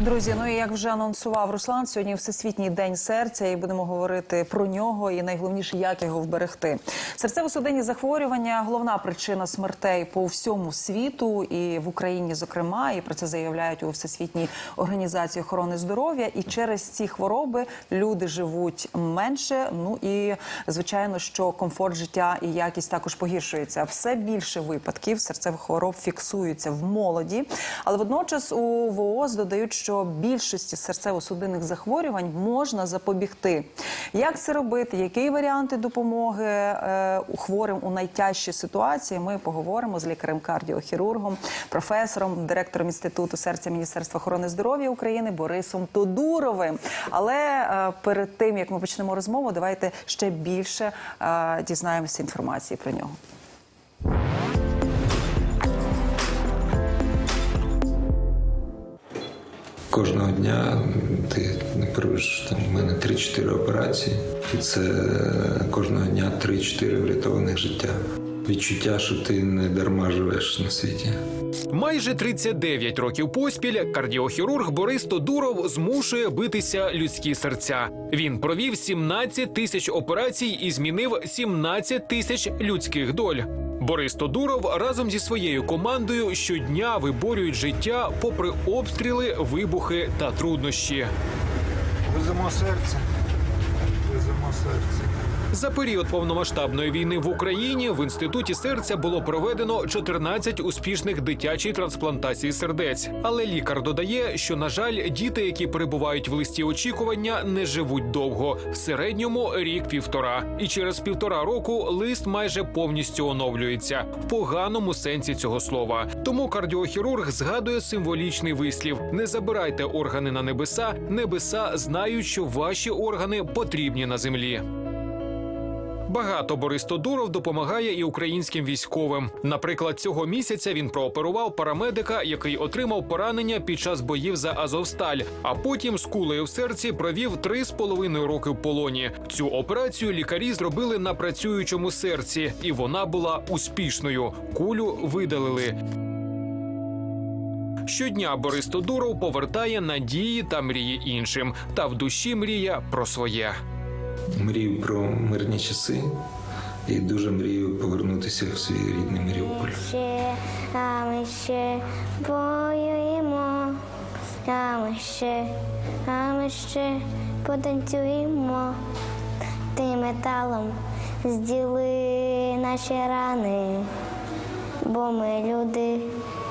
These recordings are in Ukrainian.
Друзі, ну і як вже анонсував Руслан, сьогодні Всесвітній день серця, і будемо говорити про нього і найголовніше, як його вберегти. Серцево-судинні захворювання головна причина смертей по всьому світу і в Україні, зокрема, і про це заявляють у Всесвітній організації охорони здоров'я. І через ці хвороби люди живуть менше. Ну і звичайно, що комфорт життя і якість також погіршується. Все більше випадків серцевих хвороб фіксуються в молоді, але водночас у ВООЗ додають, що більшості серцево-судинних захворювань можна запобігти. Як це робити? Які варіанти допомоги е, хворим у найтяжчій ситуації? Ми поговоримо з лікарем-кардіохірургом, професором, директором інституту серця Міністерства охорони здоров'я України Борисом Тодуровим. Але е, перед тим як ми почнемо розмову, давайте ще більше е, дізнаємося інформації про нього. Кожного дня ти керуєш там в мене 3-4 операції, і це кожного дня 3-4 врятованих життя. Відчуття, що ти не дарма живеш на світі. Майже 39 років поспіль кардіохірург Борис Тодуров змушує битися людські серця. Він провів 17 тисяч операцій і змінив 17 тисяч людських доль. Борис Тодуров разом зі своєю командою щодня виборюють життя попри обстріли, вибухи та труднощі. Веземо серце. Веземо серце. За період повномасштабної війни в Україні в інституті серця було проведено 14 успішних дитячій трансплантацій сердець. Але лікар додає, що на жаль, діти, які перебувають в листі очікування, не живуть довго в середньому рік-півтора. І через півтора року лист майже повністю оновлюється в поганому сенсі цього слова. Тому кардіохірург згадує символічний вислів: не забирайте органи на небеса. Небеса знають, що ваші органи потрібні на землі. Багато Борис Тодуров допомагає і українським військовим. Наприклад, цього місяця він прооперував парамедика, який отримав поранення під час боїв за Азовсталь, а потім з кулею в серці провів три з половиною роки в полоні. Цю операцію лікарі зробили на працюючому серці, і вона була успішною. Кулю видалили. Щодня Борис Тодуров повертає надії та мрії іншим, та в душі мріє про своє. Мрію про мирні часи і дуже мрію повернутися в свій рідний Маріуполь. ще, а ми ще воюємо, а ми ще, а ми ще потанцюємо. Ти металом зділи наші рани, бо ми люди,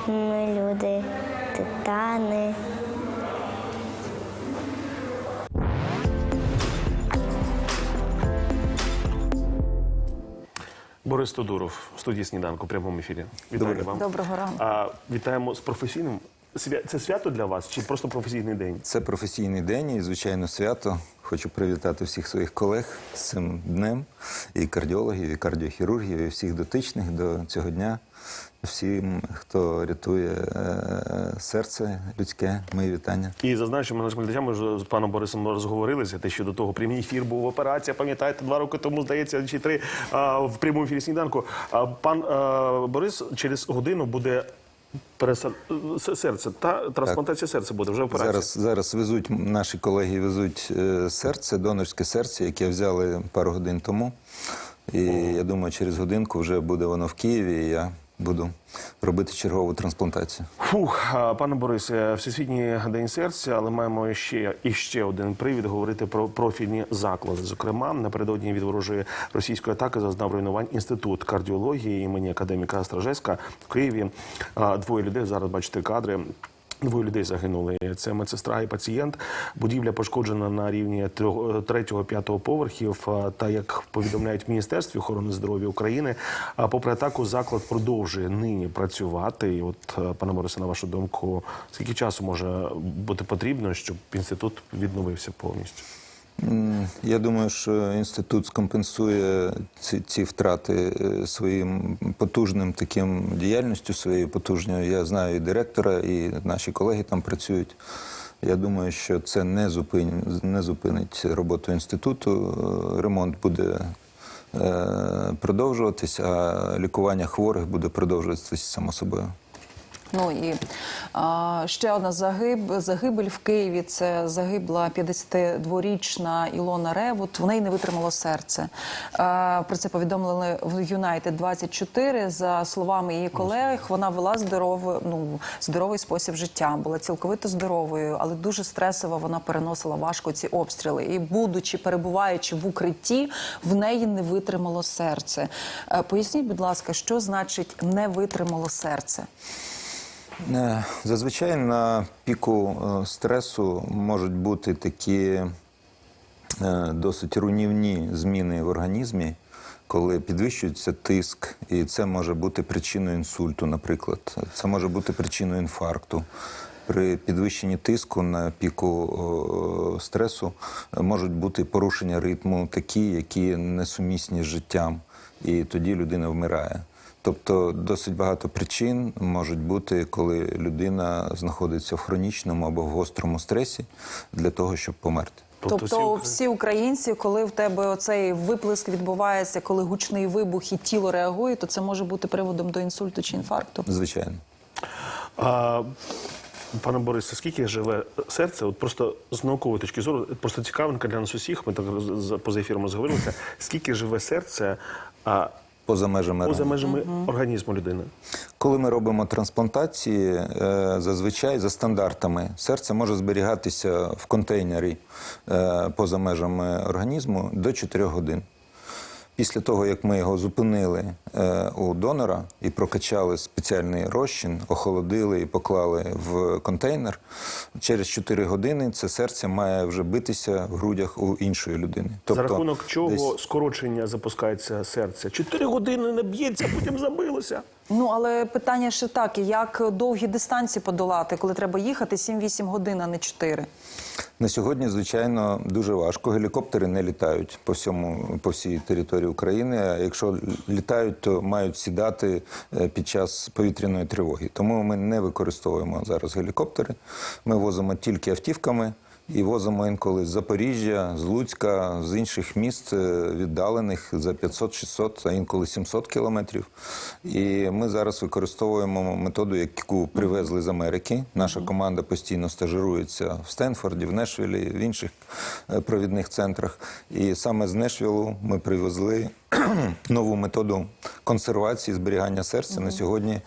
ми люди, титани. Борис Тодуров, в студії сніданку, в прямому ефірі. Вітаю вам. Доброго ранку. А, вітаємо з професійним. Це свято для вас чи просто професійний день? Це професійний день і, звичайно, свято. Хочу привітати всіх своїх колег з цим днем, і кардіологів, і кардіохірургів, і всіх дотичних до цього дня. Всім, хто рятує е, серце людське, мої вітання. І зазначимо нашим глядачам, ми з паном Борисом розговорилися. Те, що до того прямий ефір був операція. Пам'ятаєте, два роки тому здається, чи три в прямому ефірі сніданку. Пан Борис через годину буде переса... серце. Та трансплантація серця буде вже операція. Зараз, зараз везуть наші колеги везуть е, серце, донорське серце, яке взяли пару годин тому. І я думаю, через годинку вже буде воно в Києві. і я буду робити чергову трансплантацію. Фух, пане Борисе, Всесвітній день серця, але маємо ще і ще один привід говорити про профільні заклади. Зокрема, напередодні від ворожої російської атаки зазнав руйнувань інститут кардіології імені академіка Стражеська в Києві. Двоє людей зараз бачите кадри. Двоє людей загинули. Це медсестра і пацієнт. Будівля пошкоджена на рівні трьох- третього п'ятого поверхів. Та як повідомляють в міністерстві охорони здоров'я України, попри атаку, заклад продовжує нині працювати. І от, пане Борисе, на вашу думку, скільки часу може бути потрібно, щоб інститут відновився повністю? Я думаю, що інститут скомпенсує ці, ці втрати е, своїм потужним таким діяльністю, своєю потужною. Я знаю і директора, і наші колеги там працюють. Я думаю, що це не зупинить, не зупинить роботу інституту. Е, Ремонт буде е, продовжуватись, а лікування хворих буде продовжуватись само собою. Ну і а, ще одна загиб, загибель в Києві. Це загибла 52-річна Ілона Ревут. В неї не витримало серце. А, про це повідомили в Юнайтед 24 За словами її колег, вона вела здоровий, ну здоровий спосіб життя, була цілковито здоровою, але дуже стресово вона переносила важко ці обстріли. І, будучи перебуваючи в укритті, в неї не витримало серце. Е, Поясніть, будь ласка, що значить не витримало серце? Е, Зазвичай на піку е, стресу можуть бути такі е, досить руйнівні зміни в організмі, коли підвищується тиск, і це може бути причиною інсульту, наприклад. Це може бути причиною інфаркту. При підвищенні тиску на піку стресу можуть бути порушення ритму, такі, які несумісні з життям, і тоді людина вмирає. Тобто досить багато причин можуть бути, коли людина знаходиться в хронічному або в гострому стресі для того, щоб померти. Тобто, всі всі, українці- коли в тебе оцей виплеск відбувається, коли гучний вибух і тіло реагує, то це може бути приводом до інсульту чи інфаркту. Звичайно. А, пане Борисе, скільки живе серце? От просто з наукової точки зору, просто цікавинка для нас усіх. Ми так поза ефіром розговорилися. Скільки живе серце а, Поза межами поза межами організму людини? Коли ми робимо трансплантації, е, зазвичай за стандартами серце може зберігатися в контейнері е, поза межами організму до 4 годин. Після того, як ми його зупинили е, у донора і прокачали спеціальний розчин, охолодили і поклали в контейнер, через 4 години це серце має вже битися в грудях у іншої людини. Тобто, За рахунок чого десь- скорочення запускається серце? Чотири години не б'ється, потім забилося. Ну але питання ще так: як довгі дистанції подолати, коли треба їхати 7-8 годин, а не 4? На сьогодні, звичайно, дуже важко. Гелікоптери не літають по всьому по всій території України. А якщо літають, то мають сідати е, під час повітряної тривоги. Тому ми не використовуємо зараз гелікоптери. Ми возимо тільки автівками. І возимо інколи з Запоріжжя, з Луцька, з інших міст е, віддалених за 500-600, а інколи 700 кілометрів. І ми зараз використовуємо методу, яку привезли з Америки. Наша команда постійно стажирується в Стенфорді, в Нешвілі, в інших е, провідних центрах. І саме з Нешвілу ми привезли нову методу консервації зберігання серця. На сьогодні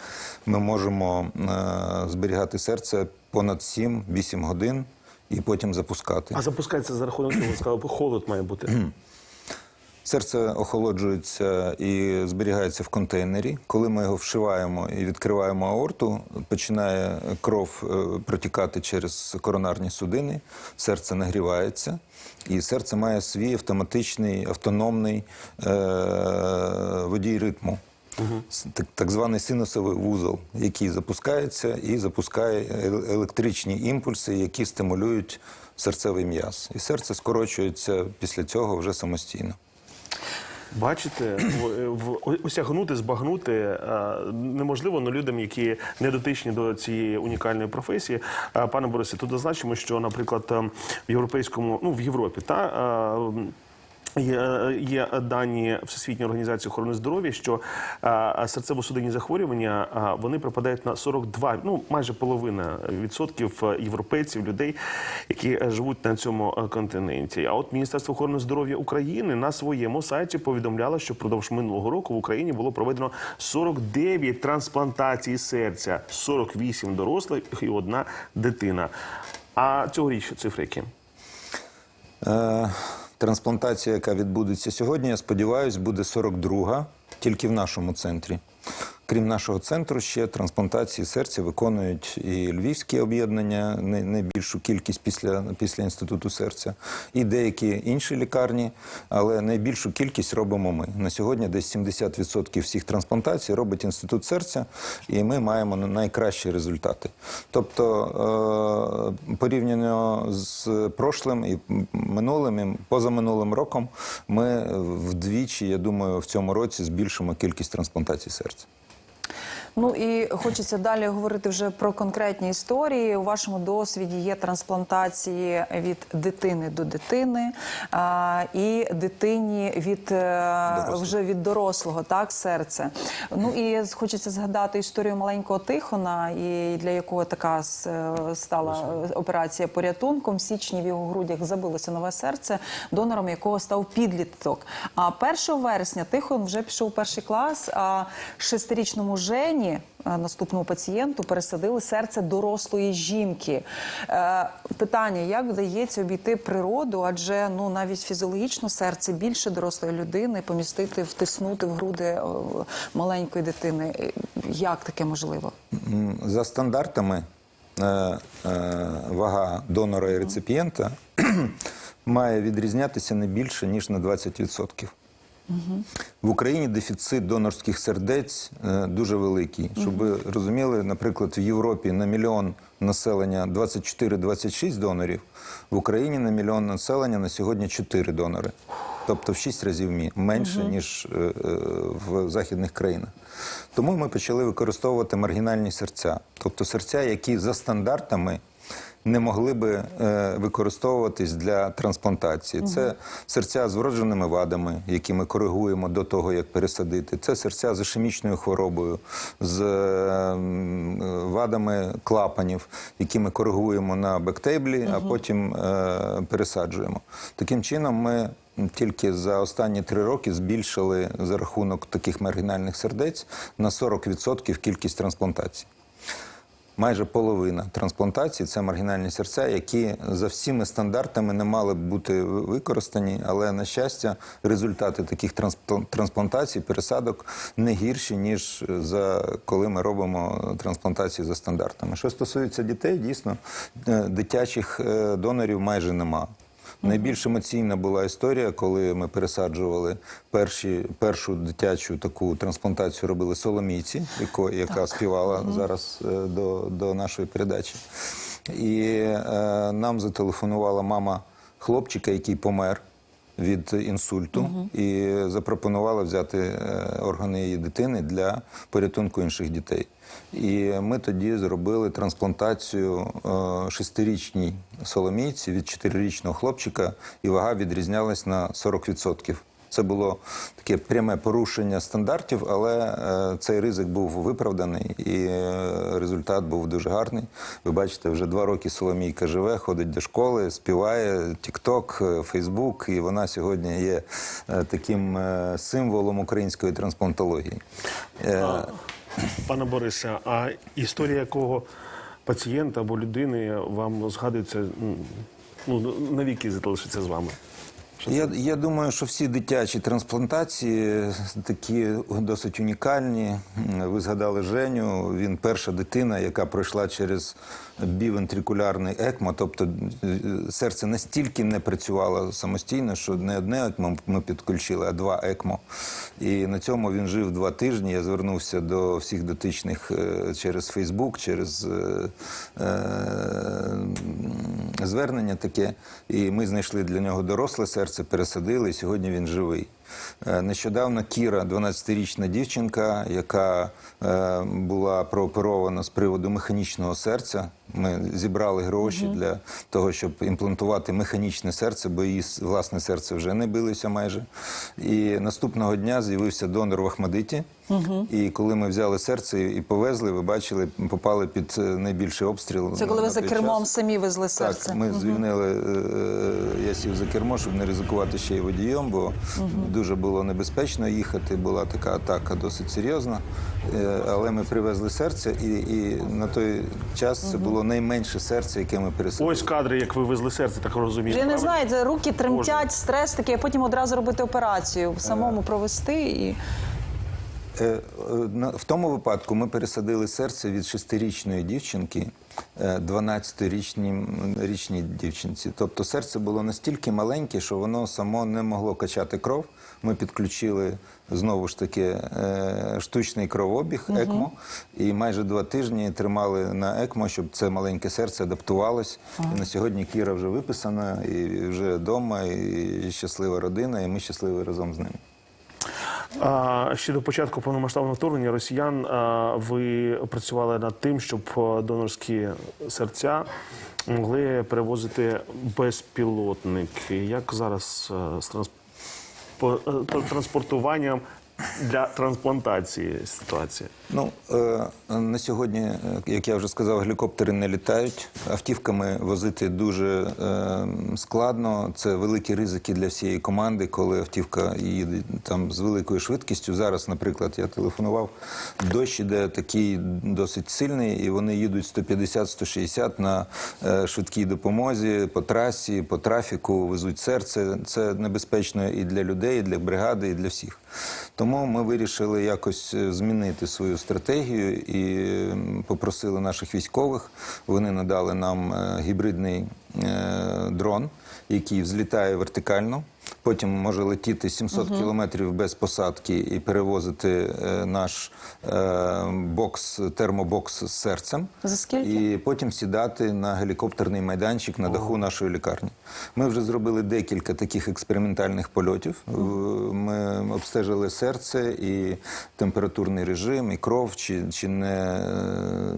ми можемо е, зберігати серце понад 7-8 годин і потім запускати. А запускається за рахунок чого? Сказав, холод має бути. Серце охолоджується і зберігається в контейнері. Коли ми його вшиваємо і відкриваємо аорту, починає кров е, протікати через коронарні судини, серце нагрівається, і серце має свій автоматичний автономний е- водій ритму. Так, так званий синусовий вузол, який запускається і запускає електричні імпульси, які стимулюють серцевий м'яз. І серце скорочується після цього вже самостійно. Бачите, осягнути, збагнути неможливо но людям, які не дотичні до цієї унікальної професії. Пане Борисе, тут зазначимо, що, наприклад, в європейському, ну в Європі, та Є, є дані Всесвітньої організації охорони здоров'я, що а, серцево-судинні захворювання а, вони припадають на 42, ну майже половина відсотків е, європейців, людей, які е, живуть на цьому е, континенті. А от Міністерство охорони здоров'я України на своєму сайті повідомляло, що впродовж минулого року в Україні було проведено 49 трансплантацій серця, 48 дорослих і одна дитина. А цьогоріч цифри які? Е, Трансплантація, яка відбудеться сьогодні, я сподіваюся, буде 42-га тільки в нашому центрі. Крім нашого центру, ще трансплантації серця виконують і львівські об'єднання, не- найбільшу кількість після, після інституту серця, і деякі інші лікарні, але найбільшу кількість робимо ми. На сьогодні десь 70% всіх трансплантацій робить інститут серця, і ми маємо найкращі результати. Тобто, е, порівняно з прошлим і минулим, і позаминулим роком, ми вдвічі, я думаю, в цьому році збільшимо кількість трансплантацій серця. Ну і хочеться далі говорити вже про конкретні історії. У вашому досвіді є трансплантації від дитини до дитини а, і дитині від е, вже від дорослого, так серце. Ну і хочеться згадати історію маленького Тихона, і для якого така е, стала операція порятунком. В січні в його грудях забилося нове серце, донором якого став підліток. А 1 вересня Тихон вже пішов у перший клас. А шестирічному Жені, е, наступному пацієнту, пересадили серце дорослої жінки. Е, Питання: як вдається обійти природу? Адже ну навіть фізіологічно серце більше дорослої людини помістити, втиснути в груди е, маленької дитини. Як таке можливо? За стандартами вага донора і реципієнта має відрізнятися не більше, ніж на 20%. В Україні дефіцит донорських сердець е, дуже великий. Щоб ви розуміли, наприклад, в Європі на мільйон населення 24-26 донорів, в Україні на мільйон населення на сьогодні 4 донори. Тобто в 6 разів менше, ніж е, е, в західних країнах. Тому ми почали використовувати маргінальні серця, тобто серця, які за стандартами не могли би е, використовуватись для трансплантації. Це серця з вродженими вадами, які ми коригуємо до того, як пересадити. Це серця з ішемічною хворобою, з е, вадами клапанів, які ми коригуємо на бектейблі, а потім е, пересаджуємо. Таким чином, ми тільки за останні три роки збільшили за рахунок таких маргінальних сердець на 40% кількість трансплантацій. Майже половина трансплантацій це маргінальні серця, які за всіми стандартами не мали б бути використані, але на щастя, результати таких трансплан- трансплантацій, пересадок не гірші ніж за коли ми робимо трансплантації за стандартами. Що стосується дітей, дійсно е, дитячих е, донорів майже нема. Найбільш емоційна була історія, коли ми пересаджували перші, першу дитячу таку трансплантацію робили Соломійці, яко, яка співала зараз е, до, до нашої передачі. І е, нам зателефонувала мама хлопчика, який помер від інсульту, і запропонувала взяти е, органи її дитини для порятунку інших дітей. І ми тоді зробили трансплантацію е, шестирічній соломійці від чотирирічного хлопчика, і вага відрізнялась на 40%. Це було таке пряме порушення стандартів, але е, цей ризик був виправданий, і е, результат був дуже гарний. Ви бачите, вже два роки Соломійка живе, ходить до школи, співає Тікток, Фейсбук, і вона сьогодні є е, таким е, символом української трансплантології. Е, Пане Борисе, а історія якого пацієнта або людини вам згадується ну, навіки залишиться з вами? Я, я думаю, що всі дитячі трансплантації такі досить унікальні. Ви згадали Женю. Він перша дитина, яка пройшла через бівентрикулярний ЕКМО, тобто е, серце настільки не працювало самостійно, що не одне ЕКМО ми підключили, а два ЕКМО. І на цьому він жив два тижні. Я звернувся до всіх дотичних е, через Фейсбук, через е, е, звернення таке. І ми знайшли для нього доросле серце, пересадили, і сьогодні він живий. Е, Нещодавно Кіра, 12-річна дівчинка, яка е, була прооперована з приводу механічного серця. Ми зібрали гроші для того, щоб імплантувати механічне серце, бо її власне серце вже не билося майже. І наступного дня з'явився донор в Ахмадиті. І коли ми взяли серце і повезли, ви бачили, попали під е, найбільший обстріл. Це коли ви за кермом час. самі везли серце. Так, ми звільнили. Е, е, Я сів за кермо, щоб не ризикувати ще й водієм, бо дуже було небезпечно їхати. Була така атака досить серйозна. Е, Але ми привезли серце, і, і на той час це було найменше серце, яке ми пересадили. Ось кадри, як ви везли серце, так розумію. Я не знаю, це руки тремтять, стрес такий, а потім одразу робити операцію, самому провести і. Е, е, В тому випадку ми пересадили серце від шестирічної дівчинки е, 12-річній річній дівчинці. Тобто серце було настільки маленьке, що воно само не могло качати кров. Ми підключили знову ж таки е, штучний кровообіг, ЕКМО, і майже два тижні тримали на ЕКМО, щоб це маленьке серце адаптувалось. І на сьогодні Кіра вже виписана, і вже вдома, і щаслива родина, і ми щасливі разом з ним. Ще до початку повномасштабного вторгнення росіян ви працювали над тим, щоб донорські серця могли перевозити безпілотники. Як зараз з транс- по- е, по- транспортуванням для трансплантації ситуація? Ну е, на сьогодні, е, як я вже сказав, гелікоптери не літають. Автівками возити дуже е, складно. Це великі ризики для всієї команди, коли автівка їде там з великою швидкістю. Зараз, наприклад, я телефонував, дощ іде такий досить сильний, і вони їдуть 150-160 на швидкій допомозі по трасі, по трафіку, везуть серце. Це небезпечно і для людей, і для бригади, і для всіх. Тому ми вирішили якось е, змінити свою стратегію і попросили наших військових. Вони надали нам е, гібридний е, дрон, який взлітає вертикально. Потім може летіти 700 кілометрів без посадки і перевозити е, наш е, бокс, термобокс з серцем. За скільки? І потім сідати на гелікоптерний майданчик на даху нашої лікарні. Ми вже зробили декілька таких експериментальних польотів. В- Ми обстежили серце і температурний режим, і кров, чи, чи не е,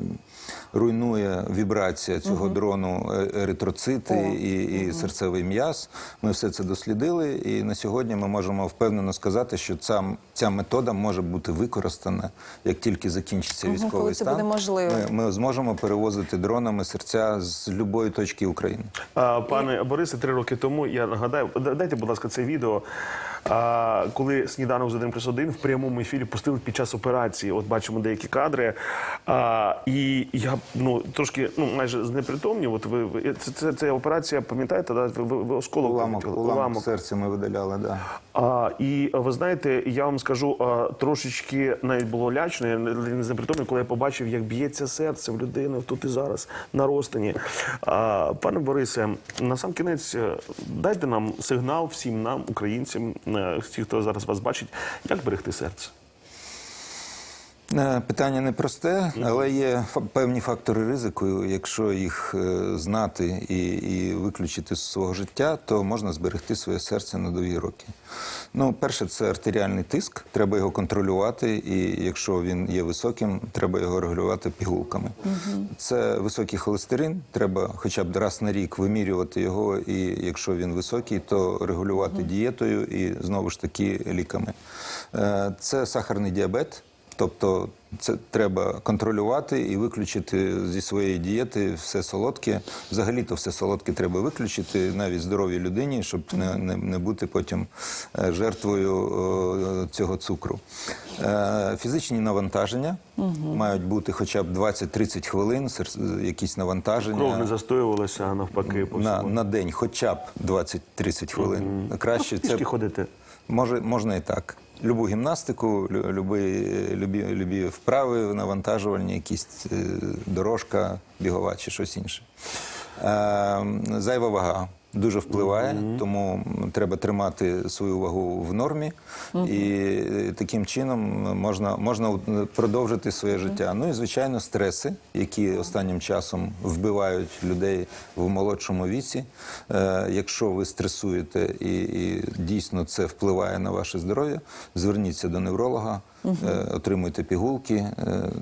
руйнує вібрація цього дрону е- еритроцити і, і серцевий м'яз. Ми все це дослідили, і на сьогодні ми можемо впевнено сказати, що ця, ця метода може бути використана, як тільки закінчиться військовий коли це стан. буде можливо. Ми, ми зможемо перевозити дронами серця з будь-якої точки України. А, Пане Борисе, три роки тому я нагадаю, дайте, будь ласка, це відео. Коли сніданок з 1 плюс 1 в прямому ефірі пустили під час операції. От бачимо деякі кадри. А, і я ну трошки ну майже знепритомнів. От ви, це, це, це операція, пам'ятаєте, да? ви, ви, ви осколок Уламок, уламок серця ми видаляли, да. А, і ви знаєте, я вам скажу, а, трошечки навіть було лячно, я не не знепритомний, коли я побачив, як б'ється серце в людини тут і зараз на розтині. А, пане Борисе, на сам кінець е, дайте нам сигнал всім нам, українцям, всі, хто зараз вас бачить, як берегти серце. Е, Питання непросте, але є певні фактори ризику. Якщо їх е, знати і, і виключити з свого життя, то можна зберегти своє серце на довгі роки. Ну, перше, це артеріальний тиск. Треба його контролювати, і якщо він є високим, треба його регулювати пігулками. Це високий холестерин. Треба хоча б раз на рік вимірювати його, і якщо він високий, то регулювати дієтою і знову ж таки ліками. Е, Це сахарний діабет. Тобто це треба контролювати і виключити зі своєї дієти все солодке. Взагалі-то все солодке треба виключити навіть здоровій людині, щоб не, не, не бути потім е, жертвою е, цього цукру. Е, Фізичні навантаження мають бути хоча б 20-30 хвилин, якісь навантаження. Кров не застоювалася, а навпаки, по на, на день, хоча б 20-30 хвилин. Краще це ходити. Може, можна і так. Любу гімнастику, любі, люби, любі, любі вправи, навантажувальні, якісь е, дорожка, бігова чи щось інше. Е, зайва вага дуже впливає, тому треба тримати свою вагу в нормі, і е, таким чином можна, можна продовжити своє життя. Ну і звичайно, стреси, які останнім часом вбивають людей в молодшому віці. Е, якщо ви стресуєте і, і дійсно це впливає на ваше здоров'я, зверніться до невролога. Е, Отримуйте пігулки. Е,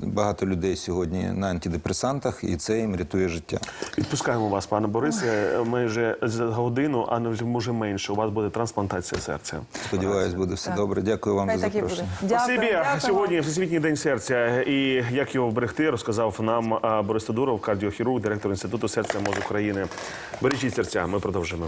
Багато людей сьогодні на антидепресантах, і це їм рятує життя. Відпускаємо вас, пане Борисе. Ми вже за годину, а не може менше. У вас буде трансплантація серця. Сподіваюсь, буде все добре. Дякую вам Хай за так запрошення. Дякую. Спасибі. дякую. Сьогодні Всесвітній день серця. І як його вберегти, розказав нам Борис Тодуров, кардіохірург, директор інституту серця мозок України. Бережіть серця. Ми продовжимо.